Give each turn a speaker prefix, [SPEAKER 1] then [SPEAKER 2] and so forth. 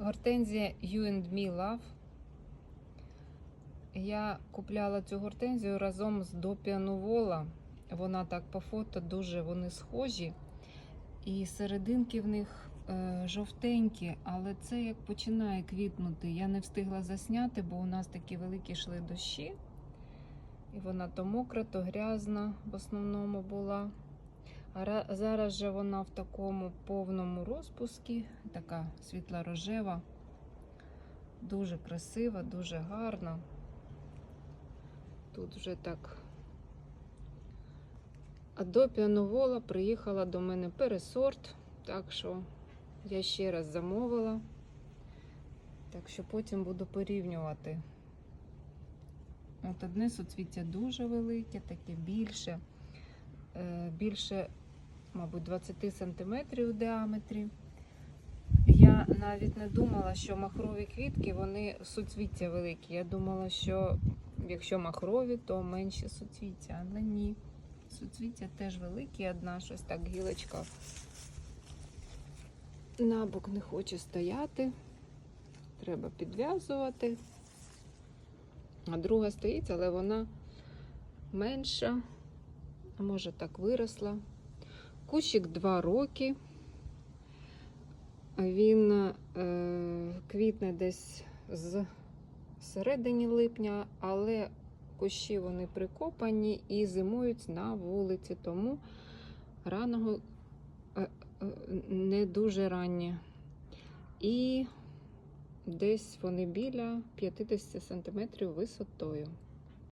[SPEAKER 1] Гортензія You and Me Love. Я купляла цю гортензію разом з допіанувола. Вона так по фото дуже вони схожі. І серединки в них е, жовтенькі, але це як починає квітнути. Я не встигла засняти, бо у нас такі великі йшли дощі. І вона то мокра, то грязна в основному була. Зараз же вона в такому повному розпуску, така світла-рожева, дуже красива, дуже гарна. Тут вже так. А до піановола приїхала до мене пересорт, так що я ще раз замовила. Так що потім буду порівнювати. От одне суцвіття дуже велике, таке більше, більше, мабуть, 20 см у діаметрі. Я навіть не думала, що махрові квітки, вони суцвіття великі. Я думала, що якщо махрові, то менші суцвіття, але ні. Суцвіття теж великі, одна щось так гілочка набок не хоче стояти. Треба підв'язувати. А друга стоїть, але вона менша, може так виросла. Кущик 2 роки. Він е, квітне десь з середині липня, але кущі вони прикопані і зимують на вулиці, тому раного е, е, не дуже ранні. І десь вони біля 50 см висотою.